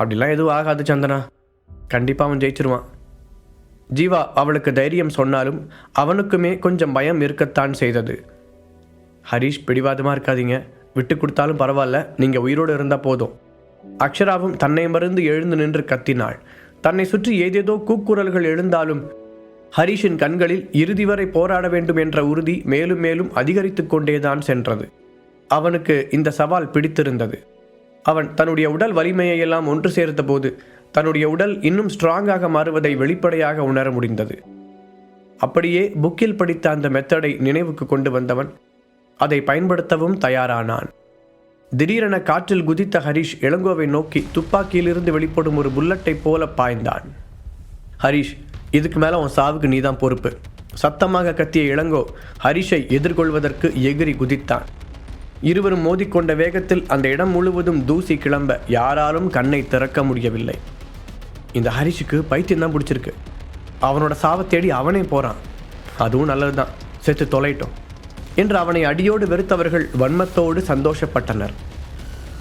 அப்படிலாம் எதுவும் ஆகாது சந்தனா. கண்டிப்பாக அவன் ஜெயிச்சிருவான். ஜீவா அவளுக்கு தைரியம் சொன்னாலும் அவனுக்குமே கொஞ்சம் பயம் இருக்கத்தான் செய்தது. ஹரிஷ் பிடிவாதமாக இருக்காதீங்க. விட்டு கொடுத்தாலும் பரவாயில்ல. நீங்கள் உயிரோடு இருந்தால் போதும். அக்ஷராவும் தன்னை மறந்து எழுந்து நின்று கத்தினாள். தன்னை சுற்றி ஏதேதோ கூக்குரல்கள் எழுந்தாலும் ஹரிஷின் கண்களில் இறுதி வரை போராட வேண்டும் என்ற உறுதி மேலும் மேலும் அதிகரித்து கொண்டேதான் சென்றது. அவனுக்கு இந்த சவால் பிடித்திருந்தது. அவன் தன்னுடைய உடல் வலிமையை எல்லாம் ஒன்று சேர்த்தபோது தன்னுடைய உடல் இன்னும் ஸ்ட்ராங்காக மாறுவதை வெளிப்படையாக உணர முடிந்தது. அப்படியே புக்கில் படித்த அந்த மெத்தடை நினைவுக்கு கொண்டு வந்தவன் அதை பயன்படுத்தவும் தயாரானான். திடீரென காற்றில் குதித்த ஹரிஷ் இளங்கோவை நோக்கி துப்பாக்கியிலிருந்து வெளிப்படும் ஒரு புல்லட்டைப் போல பாய்ந்தான். ஹரிஷ் இதுக்கு மேலே உன் சாவுக்கு நீதான் பொறுப்பு. சத்தமாக கத்திய இளங்கோ ஹரிஷை எதிர்கொள்வதற்கு எகிரி குதித்தான். இருவரும் மோதிக்கொண்ட வேகத்தில் அந்த இடம் முழுவதும் தூசி கிளம்ப யாராலும் கண்ணை திறக்க முடியவில்லை. இந்த ஹரிஷுக்கு பைத்தியம் தான் பிடிச்சிருக்கு. அவனோட சாவை தேடி அவனே போகிறான் அதுவும் நல்லதுதான். செத்து தொலைட்டோம். என்று அவனை அடியோடு வெறுத்தவர்கள் வன்மத்தோடு சந்தோஷப்பட்டனர்.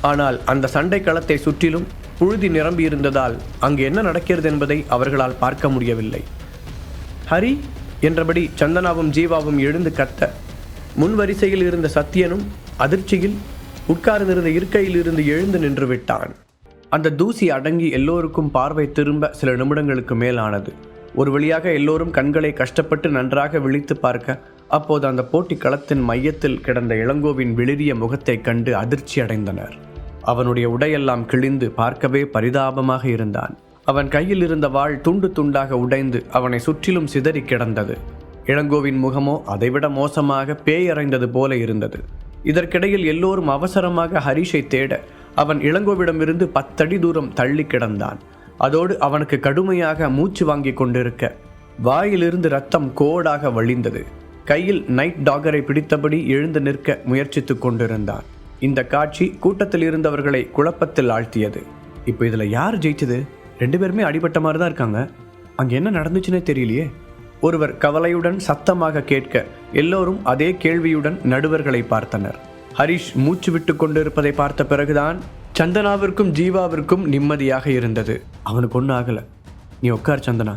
ஆனால் அந்த சண்டை களத்தை சுற்றிலும் புழுதி நிரம்பியிருந்ததால் அங்கு என்ன நடக்கிறது என்பதை அவர்களால் பார்க்க முடியவில்லை. ஹரி என்றபடி சந்தனாவும் ஜீவாவும் எழுந்து கத்த முன் வரிசையில் இருந்த சத்தியனும் அதிர்ச்சியில் உட்கார்ந்திருந்த இருக்கையில் இருந்து எழுந்து நின்று விட்டான். அந்த தூசி அடங்கி எல்லோருக்கும் பார்வை திரும்ப சில நிமிடங்களுக்கு மேலானது. ஒரு வழியாக எல்லோரும் கண்களை கஷ்டப்பட்டு நன்றாக விழித்து பார்க்க அப்போது அந்த போட்டி களத்தின் மையத்தில் கிடந்த இளங்கோவின் வெளிரிய முகத்தை கண்டு அதிர்ச்சி அடைந்தனர். அவனுடைய உடையெல்லாம் கிழிந்து பார்க்கவே பரிதாபமாக இருந்தான். அவன் கையில் இருந்த வாள் துண்டு துண்டாக உடைந்து அவனை சுற்றிலும் சிதறி கிடந்தது. இளங்கோவின் முகமோ அதைவிட மோசமாக பேயறைந்தது போல இருந்தது. இதற்கிடையில் எல்லோரும் அவசரமாக ஹரிஷை தேட அவன் இளங்கோவிடமிருந்து பத்தடி தூரம் தள்ளி கிடந்தான். அதோடு அவனுக்கு கடுமையாக மூச்சு வாங்கி கொண்டிருக்க வாயிலிருந்து ரத்தம் கோடாக வழிந்தது. கையில் நைட் டாகரை பிடித்தபடி எழுந்து நிற்க முயற்சித்துக் கொண்டிருந்தான். இந்த காட்சி கூட்டத்தில் இருந்தவர்களை குழப்பத்தில் ஆழ்த்தியது. இப்போ இதில் யார் ஜெயிச்சது? ரெண்டு பேருமே அடிபட்ட மாதிரி தான் இருக்காங்க. அங்கே என்ன நடந்துச்சுன்னே தெரியலையே. ஒருவர் கவலையுடன் சத்தமாக கேட்க எல்லோரும் அதே கேள்வியுடன் நடுவர்களை பார்த்தனர். ஹரிஷ் மூச்சு விட்டு கொண்டிருப்பதை பார்த்த பிறகுதான் சந்தனாவிற்கும் ஜீவாவிற்கும் நிம்மதியாக இருந்தது. அவனுக்கு ஒன்றும் ஆகலை. நீ உட்கார் சந்தனா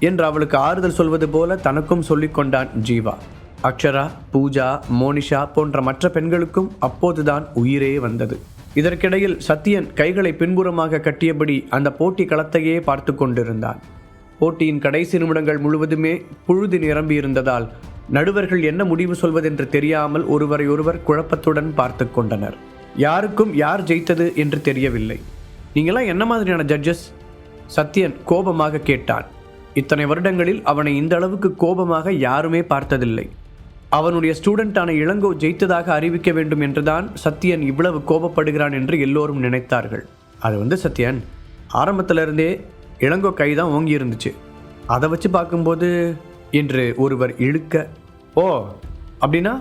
என்று அவளுக்கு ஆறுதல் சொல்வது போல தனக்கும் சொல்லிக் கொண்டான் ஜீவா. அக்ஷரா பூஜா மோனிஷா போன்ற மற்ற பெண்களுக்கும் அப்போதுதான் உயிரே வந்தது. இதற்கிடையில் சத்தியன் கைகளை பின்புறமாக கட்டியபடி அந்த போட்டி களத்தையே பார்த்து கொண்டிருந்தான். போட்டியின் கடைசி நிமிடங்கள் முழுவதுமே புழுதி நிரம்பியிருந்ததால் நடுவர்கள் என்ன முடிவு சொல்வதென்று தெரியாமல் ஒருவரை ஒருவர் குழப்பத்துடன் பார்த்து கொண்டனர். யாருக்கும் யார் ஜெயித்தது என்று தெரியவில்லை. நீங்களாம் என்ன மாதிரியான ஜட்ஜஸ் சத்யன் கோபமாக கேட்டான். இத்தனை வருடங்களில் அவனை இந்த அளவுக்கு கோபமாக யாருமே பார்த்ததில்லை. அவனுடைய ஸ்டூடெண்டான இளங்கோ ஜெயித்ததாக அறிவிக்க வேண்டும் என்றுதான் சத்யன் இவ்வளவு கோபப்படுகிறான் என்று எல்லோரும் நினைத்தார்கள். அது வந்து சத்யன் ஆரம்பத்திலிருந்தே இளங்கோ கை தான் ஓங்கி இருந்துச்சு. அதை வச்சு பார்க்கும்போது என்று ஒருவர் இழுக்க ஓ அப்படின்னா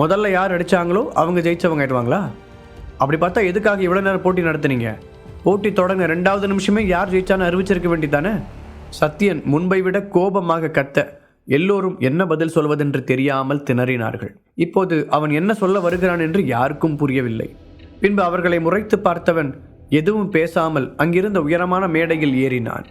முதல்ல யார் அடித்தாங்களோ அவங்க ஜெயிச்சவங்க ஆயிடுவாங்களா? அப்படி பார்த்தா எதுக்காக இவ்வளோ நேரம் போட்டி நடத்துனீங்க? போட்டி தொடங்க ரெண்டாவது நிமிஷமே யார் ஜெயிச்சான்னு அறிவிச்சிருக்க வேண்டிதானே சத்யன் முன்பை விட கோபமாக கத்த எல்லோரும் என்ன பதில் சொல்வதென்று தெரியாமல் திணறினார்கள். இப்போது அவன் என்ன சொல்ல வருகிறான் என்று யாருக்கும் புரியவில்லை. பின்பு அவர்களை முறைத்து பார்த்தவன் எதுவும் பேசாமல் அங்கிருந்த உயரமான மேடையில் ஏறினான்.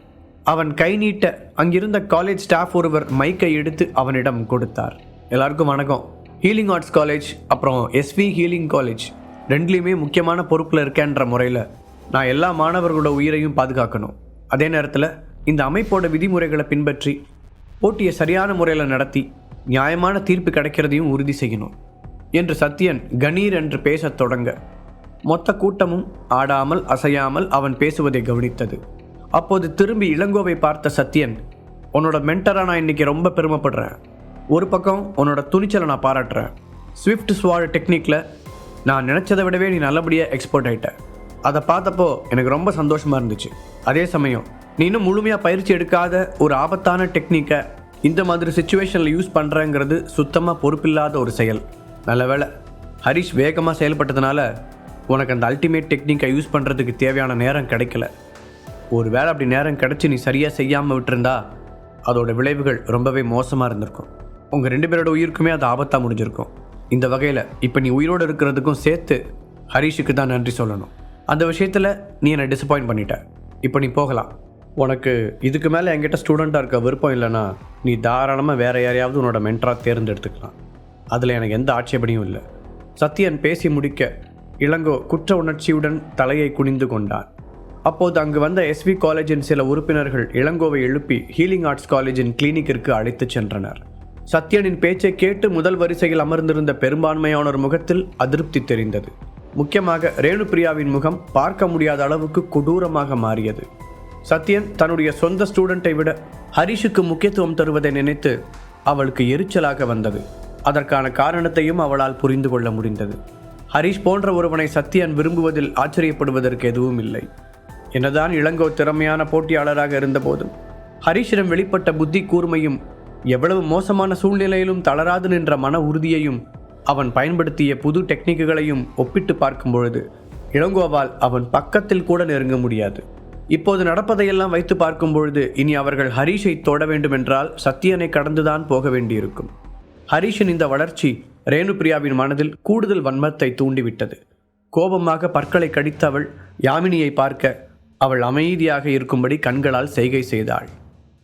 அவன் கை நீட்ட அங்கிருந்த காலேஜ் ஸ்டாஃப் ஒருவர் மைக்கை எடுத்து அவனிடம் கொடுத்தார். எல்லாருக்கும் வணக்கம். ஹீலிங் ஆர்ட்ஸ் காலேஜ் அப்புறம் எஸ்வி ஹீலிங் காலேஜ் ரெண்டுலேயுமே முக்கியமான பொறுப்பில் இருக்கேன்ற முறையில் நான் எல்லா மாணவர்களோட உயிரையும் பாதுகாக்கணும். அதே நேரத்தில் இந்த அமைப்போட விதிமுறைகளை பின்பற்றி போட்டியை சரியான முறையில் நடத்தி நியாயமான தீர்ப்பு கிடைக்கிறதையும் உறுதி செய்யணும். என்று சத்யன் கணீர் என்று பேசத் தொடங்க மொத்த கூட்டமும் ஆடாமல் அசையாமல் அவன் பேசுவதை கவனித்தது. அப்போது திரும்பி இளங்கோவை பார்த்த சத்யன் உன்னோட மென்டரா நான் இன்னைக்கு ரொம்ப பெருமைப்படுறேன். ஒரு பக்கம் உன்னோட துணிச்சலை நான் பாராட்டுறேன். ஸ்விஃப்ட் ஸ்வாட் டெக்னிக்கில் நான் நினச்சதை விடவே நீ நல்லபடியாக எக்ஸ்போர்ட் ஆயிட்ட. அதை பார்த்தப்போ எனக்கு ரொம்ப சந்தோஷமாக இருந்துச்சு. அதே சமயம் நீ இன்னும் முழுமையாக பயிற்சி எடுக்காத ஒரு ஆபத்தான டெக்னிக்கை இந்த மாதிரி சுச்சுவேஷனில் யூஸ் பண்ணுறேங்கிறது சுத்தமாக பொறுப்பில்லாத ஒரு செயல். நல்ல வேளை ஹரிஷ் வேகமாக செயல்பட்டதுனால உனக்கு அந்த அல்டிமேட் டெக்னிக்கை யூஸ் பண்ணுறதுக்கு தேவையான நேரம் கிடைக்கல. ஒரு வேளை அப்படி நேரம் கிடச்சி நீ சரியாக செய்யாமல் விட்டுருந்தா அதோட விளைவுகள் ரொம்பவே மோசமாக இருந்திருக்கும். உங்கள் ரெண்டு பேரோட உயிருக்குமே அது ஆபத்தாக முடிஞ்சிருக்கும். இந்த வகையில் இப்போ நீ உயிரோடு இருக்கிறதுக்கும் சேர்த்து ஹரிஷுக்கு தான் நன்றி சொல்லணும். அந்த விஷயத்தில் நீ என்னை டிசப்பாயிண்ட் பண்ணிட்ட. இப்போ நீ போகலாம். உனக்கு இதுக்கு மேலே என்கிட்ட ஸ்டூடெண்ட்டாக இருக்க விருப்பம் இல்லைன்னா நீ தாராளமாக வேறு யாரையாவது உன்னோட மென்டராக தேர்ந்தெடுத்துக்கலாம். அதில் எனக்கு எந்த ஆட்சேபனையும் இல்லை. சத்யன் பேசி முடிக்க இளங்கோ குற்ற உணர்ச்சியுடன் தலையை குனிந்து கொண்டான். அப்போது அங்கு வந்த எஸ்வி காலேஜின் சில உறுப்பினர்கள் இளங்கோவை எழுப்பி ஹீலிங் ஆர்ட்ஸ் காலேஜின் கிளினிக்கிற்கு அழைத்துச் சென்றனர். சத்யனின் பேச்சை கேட்டு முதல் வரிசையில் அமர்ந்திருந்த பெரும்பான்மையானோர் முகத்தில் அதிருப்தி தெரிந்தது. முக்கியமாக ரேணுபிரியாவின் முகம் பார்க்க முடியாத அளவுக்கு கொடூரமாக மாறியது. சத்யன் தன்னுடைய சொந்த ஸ்டூடெண்ட்டை விட ஹரிஷுக்கு முக்கியத்துவம் தருவதை நினைத்து அவளுக்கு எரிச்சலாக வந்தது. அதற்கான காரணத்தையும் அவளால் புரிந்து கொள்ள முடிந்தது. ஹரிஷ் போன்ற ஒருவனை சத்யன் விரும்புவதில் ஆச்சரியப்படுவதற்கு எதுவும் இல்லை. என்னதான் இளங்கோ திறமையான போட்டியாளராக இருந்தபோதும் ஹரிஷிடம் வெளிப்பட்ட புத்தி கூர்மையும் எவ்வளவு மோசமான சூழ்நிலையிலும் தளராது நின்ற மன உறுதியையும் அவன் பயன்படுத்திய புது டெக்னிக்குகளையும் ஒப்பிட்டு பார்க்கும் பொழுது இளங்கோவால் அவன் பக்கத்தில் கூட நெருங்க முடியாது. இப்போது நடப்பதையெல்லாம் வைத்து பார்க்கும் பொழுது இனி அவர்கள் ஹரிஷை தொட வேண்டுமென்றால் சத்தியனை கடந்துதான் போக வேண்டியிருக்கும். ஹரிஷின் இந்த வளர்ச்சி ரேணுபிரியாவின் மனதில் கூடுதல் வன்மத்தை தூண்டிவிட்டது. கோபமாக பற்களை கடித்த அவள் யாமினியை பார்க்க அவள் அமைதியாக இருக்கும்படி கண்களால் செய்கை செய்தாள்.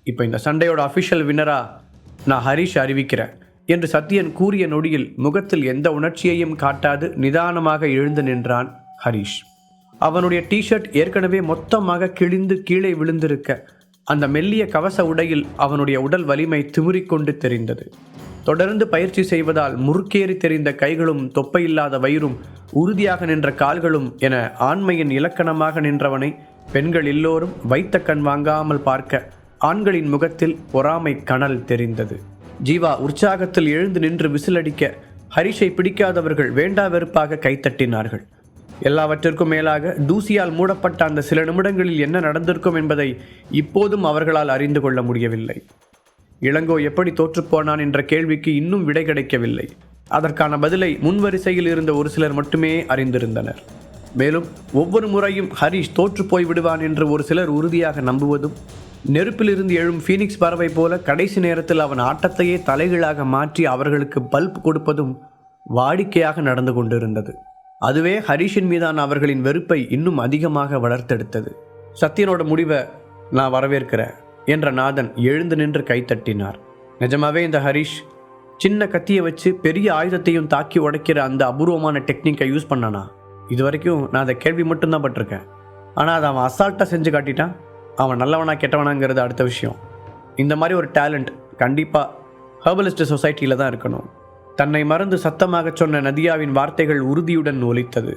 இப்போ இந்த சண்டையோட அஃபிஷியல் வின்னரா நான் ஹரிஷ் அறிவிக்கிறேன் என்று சத்யன் கூறிய நொடியில் முகத்தில் எந்த உணர்ச்சியையும் காட்டாது நிதானமாக எழுந்து நின்றான் ஹரிஷ். அவனுடைய டிஷர்ட் ஏற்கனவே மொத்தமாக கிழிந்து கீழே விழுந்திருக்க அந்த மெல்லிய கவச உடையில் அவனுடைய உடல் வலிமை திமுறிக்கொண்டு தெரிந்தது. தொடர்ந்து பயிற்சி செய்வதால் முறுக்கேறி தெரிந்த கைகளும் தொப்பையில்லாத வயிறும் உறுதியாக நின்ற கால்களும் என ஆண்மையின் இலக்கணமாக நின்றவனை பெண்கள் எல்லோரும் வைத்த கண் வாங்காமல் பார்க்க ஆண்களின் முகத்தில் பொறாமை கனல் தெரிந்தது. ஜீவா உற்சாகத்தில் எழுந்து நின்று விசிலடிக்க ஹரிஷை பிடிக்காதவர்கள் வேண்டா வெறுப்பாக கைத்தட்டினார்கள் எல்லாவற்றிற்கும் மேலாக தூசியால் மூடப்பட்ட அந்த சில நிமிடங்களில் என்ன நடந்திருக்கும் என்பதை இப்போதும் அவர்களால் அறிந்து கொள்ள முடியவில்லை. இளங்கோ எப்படி தோற்றுப்போனான் என்ற கேள்விக்கு இன்னும் விடை கிடைக்கவில்லை. அதற்கான பதிலை முன்வரிசையில் இருந்த ஒரு சிலர் மட்டுமே அறிந்திருந்தனர். மேலும் ஒவ்வொரு முறையும் ஹரிஷ் தோற்று போய் விடுவான் என்று ஒரு சிலர் உறுதியாக நம்புவதும் நெருப்பிலிருந்து எழும் ஃபீனிக்ஸ் பறவை போல கடைசி நேரத்தில் அவன் ஆட்டத்தையே தலைகளாக மாற்றி அவர்களுக்கு பல்ப் கொடுப்பதும் வாடிக்கையாக நடந்து கொண்டிருந்தது. அதுவே ஹரிஷின் மீதான அவர்களின் வெறுப்பை இன்னும் அதிகமாக வளர்த்தெடுத்தது. சத்யனோட முடிவை நான் வரவேற்கிறேன். என்ற நாதன் எழுந்து நின்று கைத்தட்டினார். நிஜமாவே இந்த ஹரிஷ் சின்ன கத்தியை வச்சு பெரிய ஆயுதத்தையும் தாக்கி உடைக்கிற அந்த அபூர்வமான டெக்னிக்கை யூஸ் பண்ணானா? இது வரைக்கும் நான் அதை கேள்வி மட்டும்தான் பட்டிருக்கேன். ஆனால் அதை அவன் அசால்ட்டாக செஞ்சு காட்டிட்டான். அவன் நல்லவனா கெட்டவனாங்கிறது அடுத்த விஷயம். இந்த மாதிரி ஒரு டேலண்ட் கண்டிப்பாக ஹர்பலிஸ்ட் சொசைட்டியில் தான் இருக்கணும். தன்னை மறந்து சத்தமாக சொன்ன நதியாவின் வார்த்தைகள் உறுதியுடன் ஒலித்தது.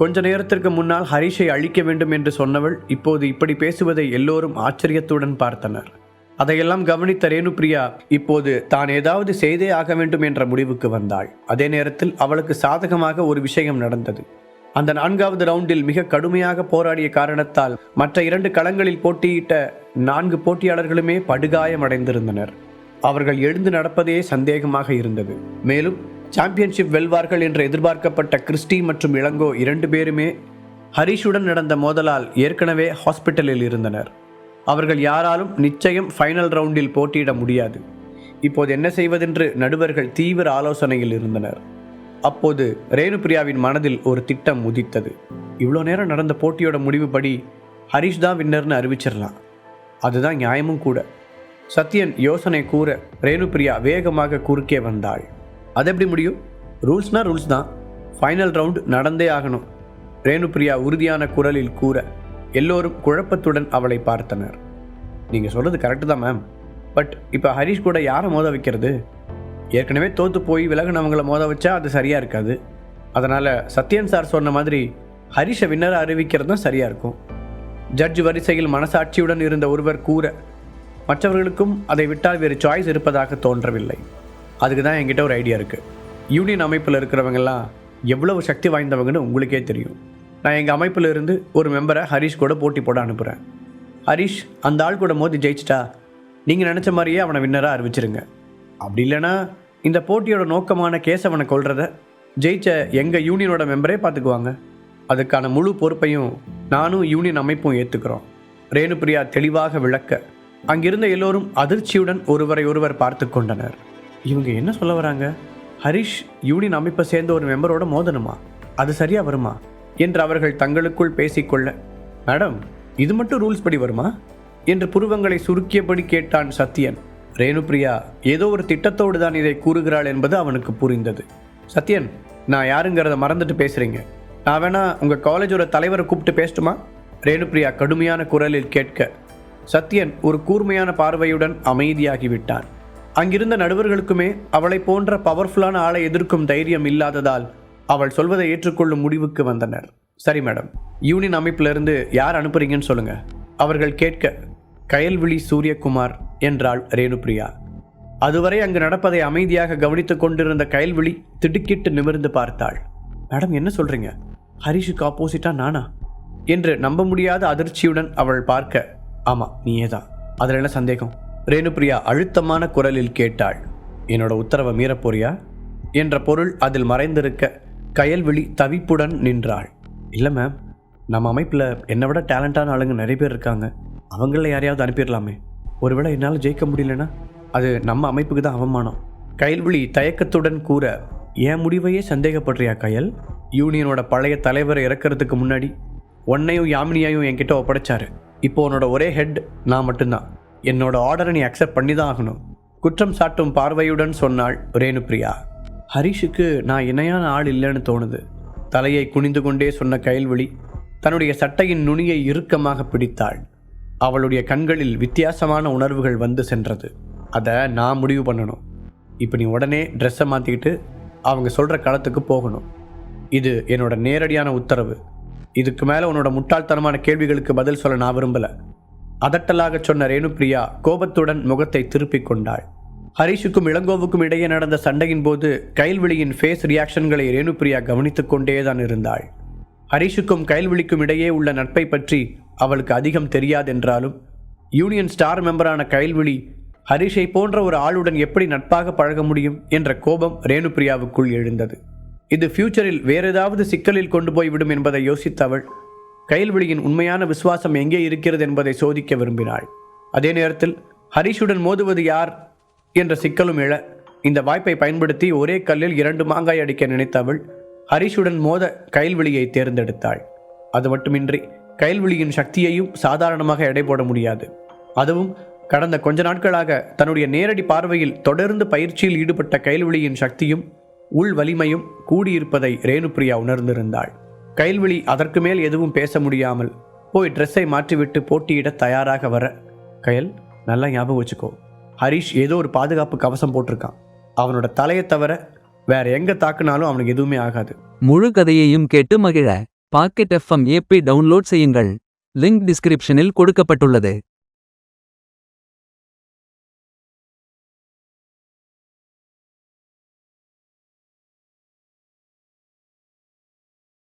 கொஞ்ச நேரத்திற்கு முன்னால் ஹரிஷை அழிக்க வேண்டும் என்று சொன்னவள் இப்போது இப்படி பேசுவதை எல்லோரும் ஆச்சரியத்துடன் பார்த்தனர். அதையெல்லாம் கவனித்த ரேணுபிரியா இப்போது தான் ஏதாவது செய்தே ஆக வேண்டும் என்ற முடிவுக்கு வந்தாள். அதே நேரத்தில் அவளுக்கு சாதகமாக ஒரு விஷயம் நடந்தது. அந்த நான்காவது ரவுண்டில் மிக கடுமையாக போராடிய காரணத்தால் மற்ற இரண்டு களங்களில் போட்டியிட்ட நான்கு போட்டியாளர்களுமே படுகாயமடைந்திருந்தனர். அவர்கள் எழுந்து நடப்பதே சந்தேகமாக இருந்தது. மேலும் சாம்பியன்ஷிப் வெல்வார்கள் என்று எதிர்பார்க்கப்பட்ட கிறிஸ்டி மற்றும் இளங்கோ இரண்டு பேருமே ஹரிஷுடன் நடந்த மோதலால் ஏற்கனவே ஹாஸ்பிட்டலில் இருந்தனர். அவர்கள் யாராலும் நிச்சயம் ஃபைனல் ரவுண்டில் போட்டியிட முடியாது. இப்போது என்ன செய்வதென்று நடுவர்கள் தீவிர ஆலோசனையில் இருந்தனர். அப்போது ரேணுபிரியாவின் மனதில் ஒரு திட்டம் உதித்தது. இவ்வளோ நேரம் நடந்த போட்டியோட முடிவுபடி ஹரிஷ் தான் வின்னர்னு அறிவிச்சிடலாம் அதுதான் நியாயமும் கூட. சத்யன் யோசனை கூற ரேணுபிரியா வேகமாக குறுக்கே வந்தாள். அது எப்படி முடியும்? ரூல்ஸ்னா ரூல்ஸ் தான். ஃபைனல் ரவுண்ட் நடந்தே ஆகணும். ரேணுபிரியா உறுதியான குரலில் கூற எல்லோரும் குழப்பத்துடன் அவளை பார்த்தனர். நீங்கள் சொல்கிறது கரெக்டு தான் மேம் பட் இப்போ ஹரிஷ் கூட யாரை மோத வைக்கிறது? ஏற்கனவே தோற்று போய் விலகினவங்கள மோத வச்சா அது சரியாக இருக்காது. அதனால் சத்யன் சார் சொன்ன மாதிரி ஹரிஷை வின்னரை அறிவிக்கிறது தான் சரியாக இருக்கும். ஜட்ஜ் வரிசையில் மனசாட்சியுடன் இருந்த ஒருவர் கூற மற்றவர்களுக்கும் அதை விட்டால் வேறு சாய்ஸ் இருப்பதாக தோன்றவில்லை. அதுக்கு தான் என்கிட்ட ஒரு ஐடியா இருக்குது யூனியன் அமைப்பில் இருக்கிறவங்கெல்லாம் எவ்வளவு சக்தி வாய்ந்தவங்கன்னு உங்களுக்கே தெரியும். நான் எங்கள் அமைப்பில் இருந்து ஒரு மெம்பரை ஹரிஷ் கூட போட்டி போட அனுப்புகிறேன் ஹரிஷ் அந்த ஆள் கூட மோதி ஜெயிச்சிட்டா நீங்கள் நினச்ச மாதிரியே அவனை வின்னராக அறிவிச்சிருங்க. அப்படி இல்லைன்னா இந்த போட்டியோட நோக்கமான கேசவனை கொள்றத ஜெயிச்ச எங்கள் யூனியனோட மெம்பரே பார்த்துக்குவாங்க அதுக்கான முழு பொறுப்பையும் நானும் யூனியன் அமைப்பும் ஏற்றுக்கிறோம் ரேணுபிரியா தெளிவாக விளக்க அங்கிருந்த எல்லோரும் அதிர்ச்சியுடன் ஒருவரை ஒருவர் பார்த்து கொண்டனர். இவங்க என்ன சொல்ல வராங்க? ஹரிஷ் யூனியன் அமைப்பை சேர்ந்த ஒரு மெம்பரோட மோதனுமா அது சரியா வருமா? என்று அவர்கள் தங்களுக்குள் பேசிக்கொள்ள மேடம் இது மட்டும் ரூல்ஸ் படி வருமா? என்று புருவங்களை சுருக்கியபடி கேட்டான் சத்யன். ரேணுபிரியா ஏதோ ஒரு திட்டத்தோடு தான் இதை கூறுகிறாள் என்பது அவனுக்கு புரிந்தது. சத்யன் நான் யாருங்கிறத மறந்துட்டு பேசுறீங்க. நான் வேணா உங்கள் காலேஜோட தலைவரை கூப்பிட்டு பேசட்டுமா? ரேணுபிரியா கடுமையான குரலில் கேட்க சத்யன் ஒரு கூர்மையான பார்வையுடன் அமைதியாகிவிட்டான். அங்கிருந்த நடுவர்களுக்குமே அவளை போன்ற பவர்ஃபுல்லான ஆளை எதிர்க்கும் தைரியம் இல்லாததால் அவள் சொல்வதை ஏற்றுக்கொள்ளும் முடிவுக்கு வந்தனர். சரி மேடம் யூனியன் அமைப்பிலிருந்து யார் அனுப்புறீங்கன்னு சொல்லுங்க. அவர்கள் கேட்க கயல்விழி சூரியகுமார் என்றாள் ரேணுபிரியா. அதுவரை அங்கு நடப்பதை அமைதியாக கவனித்துக் கொண்டிருந்த கயல்விழி திடுக்கிட்டு நிமிர்ந்து பார்த்தாள். மேடம் என்ன சொல்றீங்க? ஹரிஷுக்கு ஆப்போசிட்டா நானா? என்று நம்ப முடியாத அதிர்ச்சியுடன் அவள் பார்க்க ஆமா நீயே தான். அதில் என்ன சந்தேகம்? ரேணுபிரியா அழுத்தமான குரலில் கேட்டாள். என்னோட உத்தரவை மீறப்போறியா? என்ற பொருள் அதில் மறைந்திருக்க கயல்விழி தவிப்புடன் நின்றாள். இல்லை மேம் நம்ம அமைப்பில் என்னை விட டேலண்டான ஆளுங்க நிறைய பேர் இருக்காங்க. அவங்கள யாரையாவது அனுப்பிடலாமே. ஒருவேளை என்னால் ஜெயிக்க முடியலனா அது நம்ம அமைப்புக்கு தான் அவமானம். கயல்விழி தயக்கத்துடன் கூற என் முடிவையே சந்தேகப்படுறியா கயல்? யூனியனோட பழைய தலைவரை இறக்கறதுக்கு முன்னாடி உன்னையும் யாமினியாயும் என்கிட்ட ஒப்படைச்சாரு. இப்போ உன்னோட ஒரே ஹெட் நான் மட்டும்தான். என்னோட ஆர்டரை நீ அக்செப்ட் பண்ணி தான் ஆகணும். குற்றம் சாட்டும் பார்வையுடன் சொன்னாள் ரேணுப்பிரியா ஹரிஷுக்கு நான் இணையான ஆள் இல்லைன்னு தோணுது. தலையை குனிந்து கொண்டே சொன்ன கயல்விழி தன்னுடைய சட்டையின் நுனியை இறுக்கமாக பிடித்தாள். அவளுடைய கண்களில் வித்தியாசமான உணர்வுகள் வந்து சென்றது. அதை நான் முடிவு பண்ணணும். இப்போ நீ உடனே ட்ரெஸ்ஸை மாற்றிக்கிட்டு அவங்க சொல்கிற களத்துக்கு போகணும். இது என்னோட நேரடியான உத்தரவு. இதுக்கு மேலே உன்னோட முட்டாள்தனமான கேள்விகளுக்கு பதில் சொல்ல நான் விரும்பலை. அதட்டலாக சொன்ன ரேணுபிரியா கோபத்துடன் முகத்தை திருப்பிக் கொண்டாள். ஹரிஷுக்கும் இளங்கோவுக்கும் இடையே நடந்த சண்டையின் போது கைல்விழியின் ஃபேஸ் ரியாக்ஷன்களை ரேணுபிரியா கவனித்துக் கொண்டேதான் இருந்தாள். ஹரிஷுக்கும் கைல்விழிக்கும் இடையே உள்ள நட்பை பற்றி அவளுக்கு அதிகம் தெரியாதென்றாலும் யூனியன் ஸ்டார் மெம்பரான கைல்விழி ஹரிஷை போன்ற ஒரு ஆளுடன் எப்படி நட்பாக பழக முடியும் என்ற கோபம் ரேணுபிரியாவுக்குள் எழுந்தது. இது ஃபியூச்சரில் வேற ஏதாவது சிக்கலில் கொண்டு போய் விடும் என்பதை யோசித்தவள் அவள் உண்மையான விசுவாசம் எங்கே இருக்கிறது என்பதை சோதிக்க விரும்பினாள். அதே நேரத்தில் ஹரிஷுடன் மோதுவது யார் என்ற சிக்கலும் எழ இந்த வாய்ப்பை பயன்படுத்தி ஒரே கல்லில் இரண்டு மாங்காய் அடிக்க நினைத்தவள் ஹரிஷுடன் மோத கைல்விழியை தேர்ந்தெடுத்தாள். அது மட்டுமின்றி கைல்விழியின் சக்தியையும் சாதாரணமாக எடை போட முடியாது. அதுவும் கடந்த கொஞ்ச நாட்களாக தன்னுடைய நேரடி பார்வையில் தொடர்ந்து பயிற்சியில் ஈடுபட்ட கைல்விழியின் சக்தியும் உள் வலிமையும் கூடியிருப்பதை ரேணுபிரியா உணர்ந்திருந்தாள். கைல்வெளி அதற்கு மேல் எதுவும் பேச முடியாமல் போய் ட்ரெஸ்ஸை மாற்றிவிட்டு போட்டியிட தயாராக வர கயல் நல்லா ஞாபகம் வச்சுக்கோ. ஹரிஷ் ஏதோ ஒரு பாதுகாப்பு கவசம் போட்டிருக்கான். அவனோட தலையை தவிர வேற எங்க தாக்குனாலும் அவனுக்கு எதுவுமே ஆகாது. முழு கதையையும் கேட்டு மகிழ. பாக்கெட் எஃப்எம் ஏபி டவுன்லோட் செய்யுங்கள். லிங்க் டிஸ்கிரிப்ஷனில் கொடுக்கப்பட்டுள்ளது.